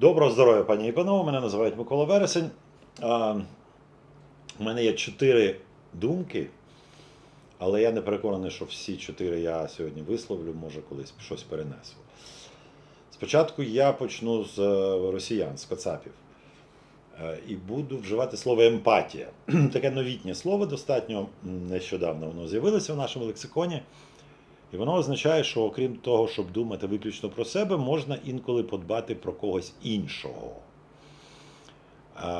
Доброго здоров'я, пані і панове. Мене називають Микола Вересень. У мене є чотири думки, але я не переконаний, що всі чотири я сьогодні висловлю, може колись щось перенесу. Спочатку я почну з е, росіян, з кацапів. Е, І буду вживати слово емпатія. Таке новітнє слово, достатньо нещодавно воно з'явилося в нашому лексиконі. І воно означає, що окрім того, щоб думати виключно про себе, можна інколи подбати про когось іншого,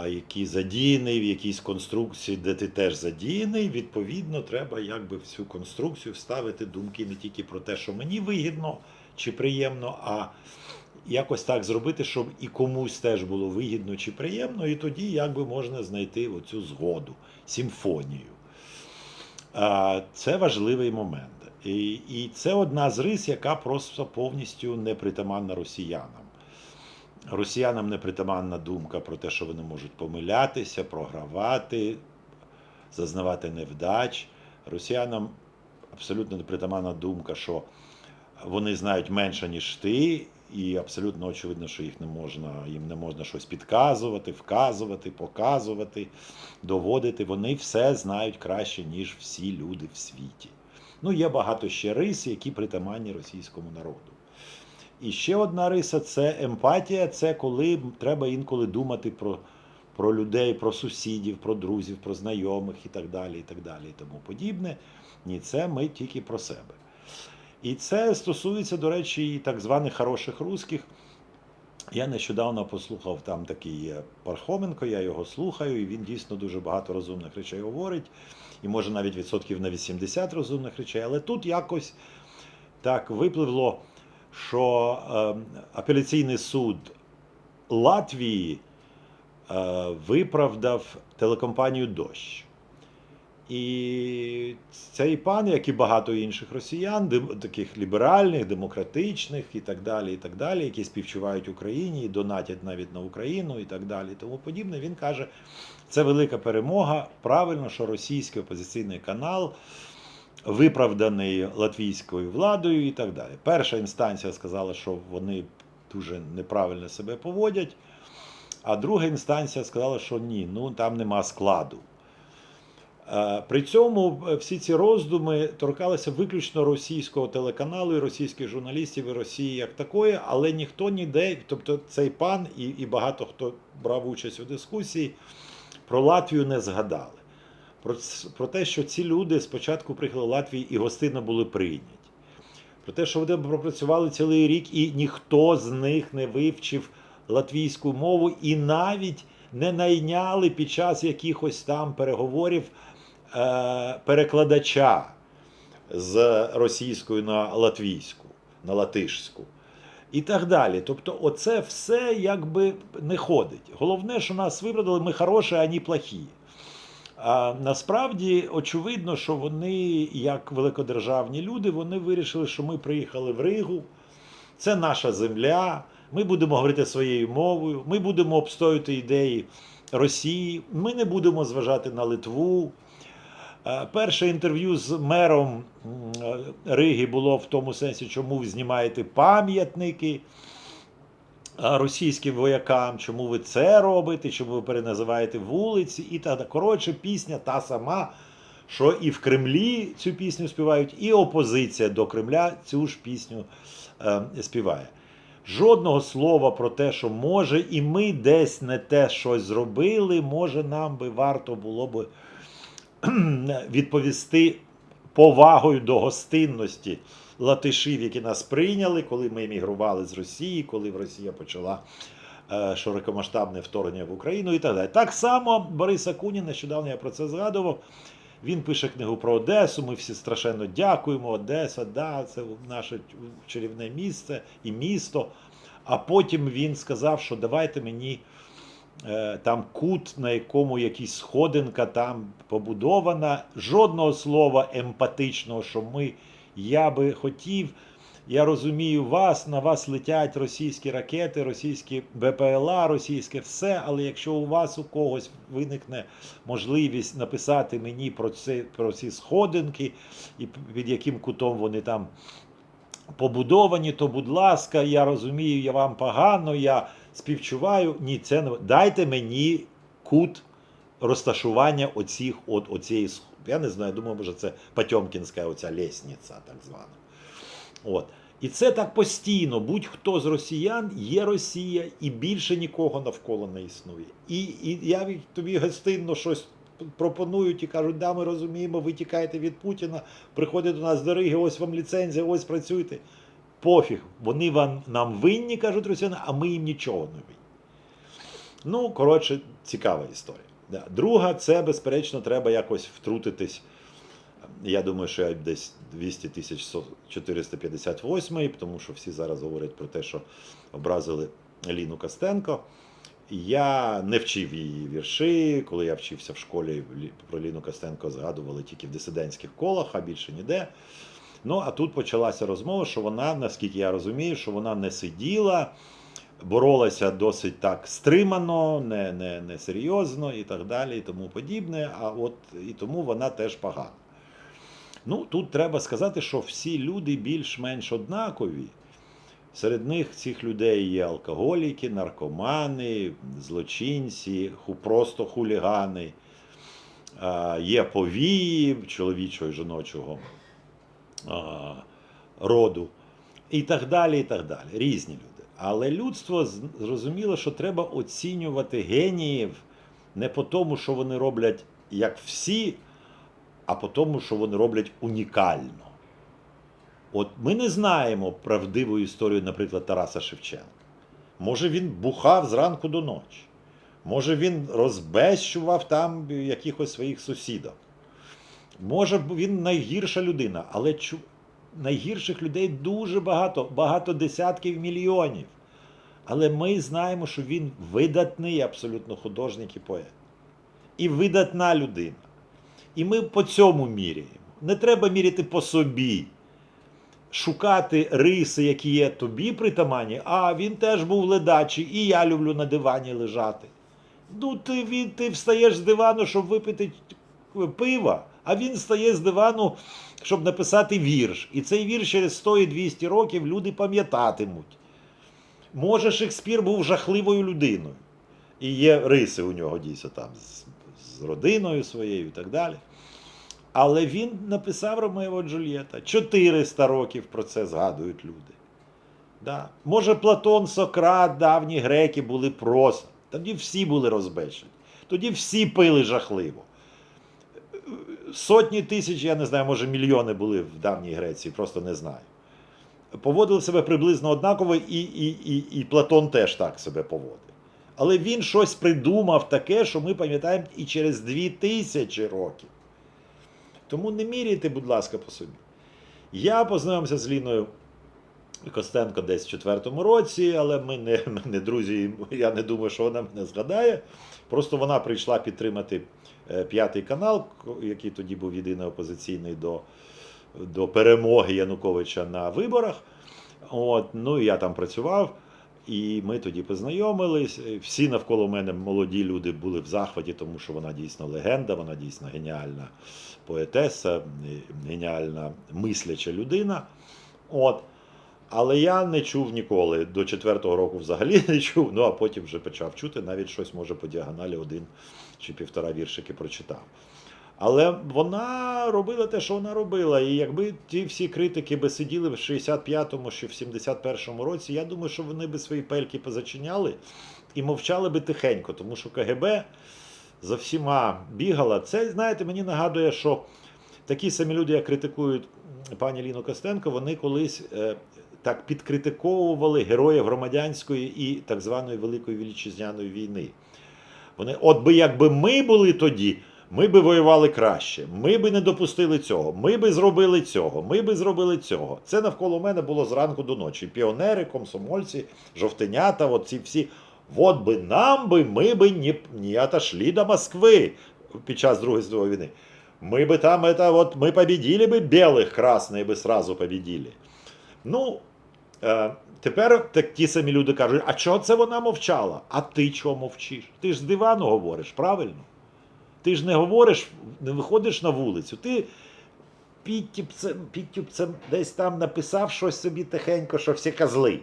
який задіяний в якійсь конструкції, де ти теж задіяний. Відповідно, треба якби в цю конструкцію вставити думки не тільки про те, що мені вигідно чи приємно, а якось так зробити, щоб і комусь теж було вигідно чи приємно, і тоді якби можна знайти оцю згоду, симфонію. Це важливий момент. І, це одна з рис, яка просто повністю не притаманна росіянам. Росіянам не притаманна думка про те, що вони можуть помилятися, програвати, зазнавати невдач. Росіянам абсолютно не притаманна думка, що вони знають менше, ніж ти, і абсолютно очевидно, що їх не можна, їм не можна щось підказувати, вказувати, показувати, доводити. Вони все знають краще, ніж всі люди в світі. Ну, є багато ще рис, які притаманні російському народу. І ще одна риса це емпатія, це коли треба інколи думати про, про людей, про сусідів, про друзів, про знайомих і так далі, і так далі, і тому подібне. Ні, це ми тільки про себе. І це стосується, до речі, і так званих хороших русських. Я нещодавно послухав там такий Пархоменко, я його слухаю, і він дійсно дуже багато розумних речей говорить, і може навіть відсотків на 80 розумних речей. Але тут якось так випливло, що е, апеляційний суд Латвії е, виправдав телекомпанію Дощ. І цей пан, як і багато інших росіян, таких ліберальних, демократичних і так далі, і так далі, які співчувають Україні і донатять навіть на Україну і так далі, тому подібне, він каже, це велика перемога. Правильно, що російський опозиційний канал виправданий латвійською владою і так далі. Перша інстанція сказала, що вони дуже неправильно себе поводять, а друга інстанція сказала, що ні, ну там нема складу. Е, При цьому е, всі ці роздуми торкалися виключно російського телеканалу і російських журналістів і Росії як такої, але ніхто ніде, тобто цей пан і, і багато хто брав участь у дискусії, про Латвію не згадали. Про, про те, що ці люди спочатку приїхали в Латвії і гостинно були прийняті. Про те, що вони пропрацювали цілий рік, і ніхто з них не вивчив латвійську мову і навіть не найняли під час якихось там переговорів перекладача з російської на латвійську, на латишську. І так далі. Тобто, оце все якби не ходить. Головне, що нас вибрали, ми хороші, а не плохі. А насправді очевидно, що вони, як великодержавні люди, вони вирішили, що ми приїхали в Ригу, це наша земля, ми будемо говорити своєю мовою, ми будемо обстоювати ідеї Росії, ми не будемо зважати на Литву. Е, Перше інтерв'ю з мером е, Риги було в тому сенсі, чому ви знімаєте пам'ятники російським воякам, чому ви це робите, чому ви переназиваєте вулиці і так. Коротше, пісня та сама, що і в Кремлі цю пісню співають, і опозиція до Кремля цю ж пісню е, співає. Жодного слова про те, що може, і ми десь не те щось зробили, може, нам би варто було би відповісти повагою до гостинності латишів, які нас прийняли, коли ми емігрували з Росії, коли Росія почала е, широкомасштабне вторгнення в Україну і так далі. Так само Борис Акунін, нещодавно я про це згадував. Він пише книгу про Одесу. Ми всі страшенно дякуємо. Одеса, да, це наше чарівне місце і місто. А потім він сказав, що давайте мені там кут, на якому якась сходинка там побудована. Жодного слова емпатичного, що ми, я би хотів. Я розумію вас, на вас летять російські ракети, російські БПЛА, російське все. Але якщо у вас у когось виникне можливість написати мені про це про ці сходинки і під яким кутом вони там побудовані, то будь ласка, я розумію, я вам погано, я співчуваю. Ні, це не дайте мені кут розташування оцих, от, оцієї, я не знаю, думаю, може це Потьомкінська оця лісниця, так звана. От. І це так постійно. Будь-хто з росіян є Росія, і більше нікого навколо не існує. І, і я тобі гостинно щось пропонують і кажуть, да, ми розуміємо, ви тікаєте від Путіна, приходять до нас до Риги, ось вам ліцензія, ось працюйте. Пофіг, вони вам, нам винні, кажуть росіяни, а ми їм нічого не винні. Ну, коротше, цікава історія. Друга, це, безперечно, треба якось втрутитись. Я думаю, що я десь 200 тисяч 458, тому що всі зараз говорять про те, що образили Ліну Костенко. Я не вчив її вірші. Коли я вчився в школі, про Ліну Костенко згадували тільки в дисидентських колах, а більше ніде. Ну, а тут почалася розмова, що вона, наскільки я розумію, що вона не сиділа, боролася досить так стримано, не, не, не серйозно і так далі, і тому подібне. А от і тому вона теж погана. Ну, тут треба сказати, що всі люди більш-менш однакові. Серед них цих людей є алкоголіки, наркомани, злочинці, просто хулігани, є повії чоловічого і жіночого роду, і так далі. і так далі. Різні люди. Але людство зрозуміло, що треба оцінювати геніїв не по тому, що вони роблять як всі, а по тому, що вони роблять унікально. От ми не знаємо правдиву історію, наприклад, Тараса Шевченка. Може, він бухав зранку до ночі. Може, він розбещував там якихось своїх сусідів. Може, він найгірша людина, але чу... найгірших людей дуже багато, багато десятків мільйонів. Але ми знаємо, що він видатний абсолютно художник і поет. І видатна людина. І ми по цьому міряємо. Не треба міряти по собі шукати риси, які є тобі притаманні, а він теж був ледачий, і я люблю на дивані лежати. Ну, ти, ти встаєш з дивану, щоб випити пива, а він встає з дивану, щоб написати вірш. І цей вірш через 100 і 200 років люди пам'ятатимуть. Може, Шекспір був жахливою людиною. І є риси у нього дійсно там з, з родиною своєю і так далі. Але він написав Ромео Джульєта. 400 років про це згадують люди. Да. Може, Платон, Сократ, давні греки були просто. Тоді всі були розбещені. Тоді всі пили жахливо. Сотні тисяч, я не знаю, може мільйони були в давній Греції, просто не знаю. Поводили себе приблизно однаково, і, і, і, і Платон теж так себе поводив. Але він щось придумав таке, що ми пам'ятаємо і через дві тисячі років. Тому не міряйте, будь ласка, по собі. Я познайомився з Ліною Костенко десь в четвертому році, але ми не, ми не друзі, я не думаю, що вона мене згадає. Просто вона прийшла підтримати е, п'ятий канал, який тоді був єдиний опозиційний до, до перемоги Януковича на виборах. От, ну і я там працював. І ми тоді познайомились. Всі навколо мене молоді люди були в захваті, тому що вона дійсно легенда, вона дійсно геніальна поетеса, геніальна мисляча людина. От. Але я не чув ніколи. До четвертого року взагалі не чув, ну а потім вже почав чути, навіть щось може по діагоналі один чи півтора віршики прочитав. Але вона робила те, що вона робила. І якби ті всі критики би сиділи в 65-му чи в 71-му році, я думаю, що вони би свої пельки позачиняли і мовчали би тихенько, тому що КГБ за всіма бігала. Це, знаєте, мені нагадує, що такі самі люди, як критикують пані Ліну Костенко, вони колись е, так підкритиковували героїв громадянської і так званої Великої Вітчизняної війни. Вони, от би якби ми були тоді, ми би воювали краще, ми би не допустили цього, ми би зробили цього, ми би зробили цього. Це навколо мене було зранку до ночі. Піонери, комсомольці, жовтенята, от ці всі. От би нам би, ми би не, не отошли до Москви під час Другої світової війни. Мы бы там это вот, мы победили бы белых, красные бы сразу победили. Ну, е, тепер так, ті самі люди кажуть, а чого це вона мовчала? А ти чого мовчиш? Ти ж з дивану говориш, правильно? Ти ж не говориш, не виходиш на вулицю. Ти підтюпцем, підтюпцем десь там написав щось собі тихенько, що всі козли.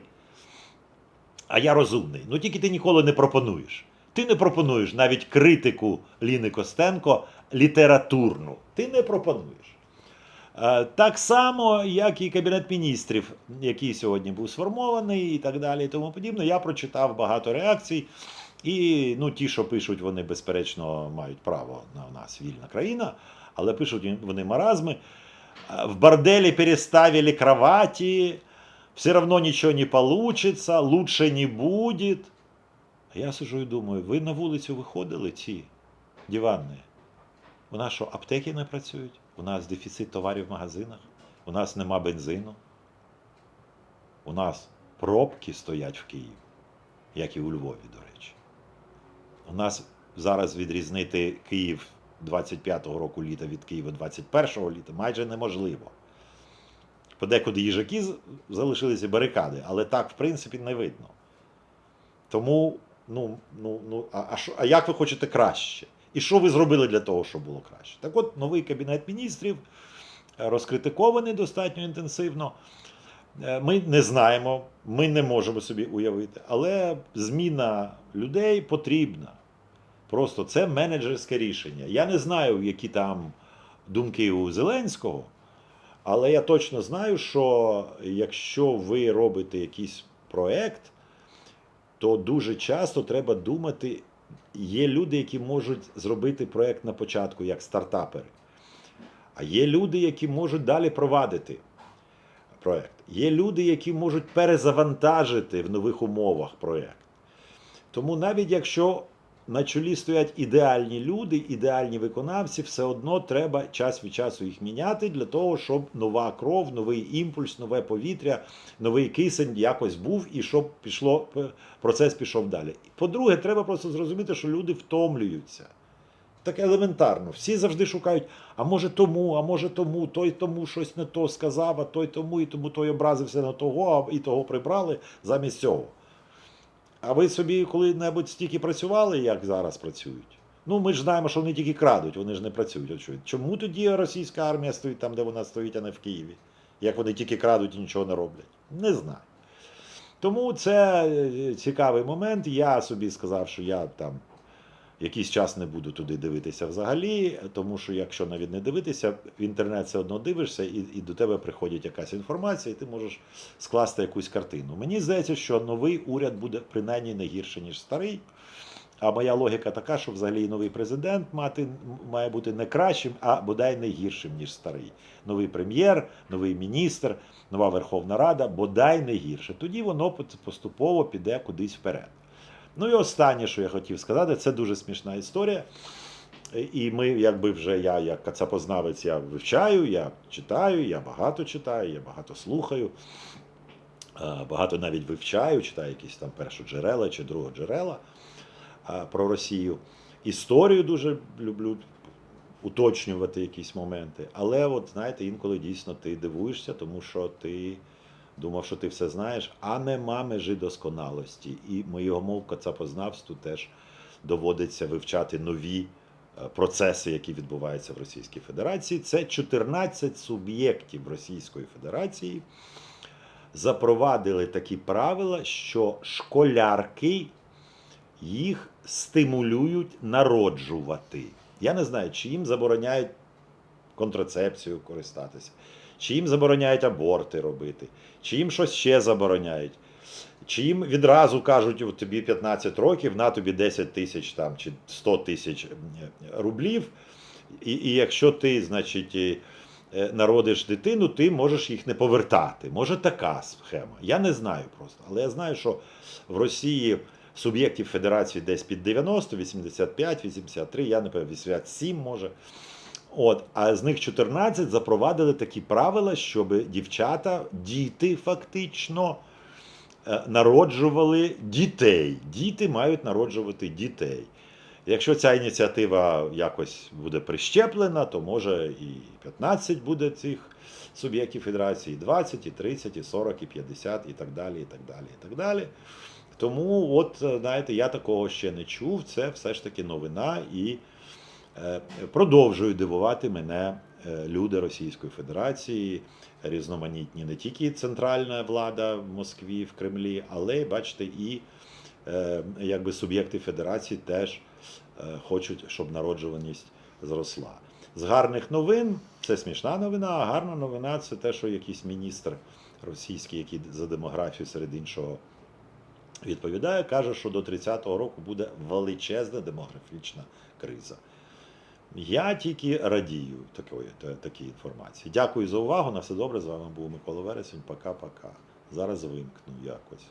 А я розумний. Ну тільки ти ніколи не пропонуєш. Ти не пропонуєш навіть критику Ліни Костенко літературну. Ти не пропонуєш. Е, Так само, як і Кабінет міністрів, який сьогодні був сформований і так далі, і тому подібне. Я прочитав багато реакцій. І ну, ті, що пишуть, вони безперечно мають право на нас вільна країна, але пишуть вони маразми. Е, В борделі переставили кровати, все равно ничего не получится, лучше не будет. А я сижу і думаю, ви на вулицю виходили ці диванні? У нас що, аптеки не працюють? У нас дефіцит товарів в магазинах, у нас нема бензину. У нас пробки стоять в Києві, як і у Львові, до речі. У нас зараз відрізнити Київ 25-го року літа від Києва 21-го літа майже неможливо. Подекуди їжаки залишилися барикади, але так, в принципі, не видно. Тому, ну, ну, ну, а, а, а як ви хочете краще? І що ви зробили для того, щоб було краще? Так от, новий кабінет міністрів е, розкритикований достатньо інтенсивно. Е, Ми не знаємо, ми не можемо собі уявити, але зміна людей потрібна. Просто це менеджерське рішення. Я не знаю, які там думки у Зеленського, але я точно знаю, що якщо ви робите якийсь проект, то дуже часто треба думати. Є люди, які можуть зробити проект на початку як стартапери. А є люди, які можуть далі провадити проект. Є люди, які можуть перезавантажити в нових умовах проект. Тому навіть якщо на чолі стоять ідеальні люди, ідеальні виконавці, все одно треба час від часу їх міняти для того, щоб нова кров, новий імпульс, нове повітря, новий кисень якось був і щоб пішло, процес пішов далі. По-друге, треба просто зрозуміти, що люди втомлюються. Так елементарно. Всі завжди шукають, а може тому, а може тому, той тому щось не то сказав, а той тому, і тому той образився на того, а і того прибрали замість цього. А ви собі коли-небудь стільки працювали, як зараз працюють? Ну, ми ж знаємо, що вони тільки крадуть, вони ж не працюють. От що. Чому тоді російська армія стоїть там, де вона стоїть, а не в Києві? Як вони тільки крадуть і нічого не роблять? Не знаю. Тому це е, цікавий момент. Я собі сказав, що я там якийсь час не буду туди дивитися взагалі, тому що якщо навіть не дивитися, в інтернет все одно дивишся, і, і до тебе приходить якась інформація, і ти можеш скласти якусь картину. Мені здається, що новий уряд буде принаймні не гірше, ніж старий. А моя логіка така, що взагалі новий президент мати, має бути не кращим, а бодай не гіршим, ніж старий. Новий прем'єр, новий міністр, нова Верховна Рада, бодай не гірше. Тоді воно поступово піде кудись вперед. Ну і останнє, що я хотів сказати, це дуже смішна історія. І ми, якби вже я, як кацапознавець, я вивчаю, я читаю, я багато читаю, я багато слухаю, багато навіть вивчаю, читаю якісь там першоджерела чи другоджерела а, про Росію. Історію дуже люблю уточнювати якісь моменти. Але, от знаєте, інколи дійсно ти дивуєшся, тому що ти думав, що ти все знаєш, а нема межі досконалості. І моєму кацапознавству теж доводиться вивчати нові е, процеси, які відбуваються в Російській Федерації. Це 14 суб'єктів Російської Федерації запровадили такі правила, що школярки їх стимулюють народжувати. Я не знаю, чи їм забороняють контрацепцію користатися, чи їм забороняють аборти робити, чи їм щось ще забороняють. Чи їм відразу кажуть, тобі 15 років, на тобі 10 тисяч там, чи 100 тисяч рублів, і, і якщо ти, значить, е, народиш дитину, ти можеш їх не повертати. Може така схема. Я не знаю просто. Але я знаю, що в Росії суб'єктів федерації десь під 90, 85, 83, я не пам'ятаю, 87 може. От, а з них 14 запровадили такі правила, щоб дівчата, діти фактично е, народжували дітей. Діти мають народжувати дітей. Якщо ця ініціатива якось буде прищеплена, то може і 15 буде цих суб'єктів федерації, і 20, і 30, і 40, і 50, і так далі, і так далі, і так далі. Тому, от, е, знаєте, я такого ще не чув. Це все ж таки новина і е, продовжує дивувати мене е, люди Російської Федерації, різноманітні не тільки центральна влада в Москві, в Кремлі, але бачите, і е, якби суб'єкти федерації теж хочуть, щоб народжуваність зросла. З гарних новин це смішна новина, а гарна новина це те, що якийсь міністр російський, який за демографію серед іншого відповідає, каже, що до 30-го року буде величезна демографічна криза. Я тільки радію такої, та- такій інформації. Дякую за увагу. На все добре. З вами був Микола Вересень. Пока-пока. Зараз вимкну якось.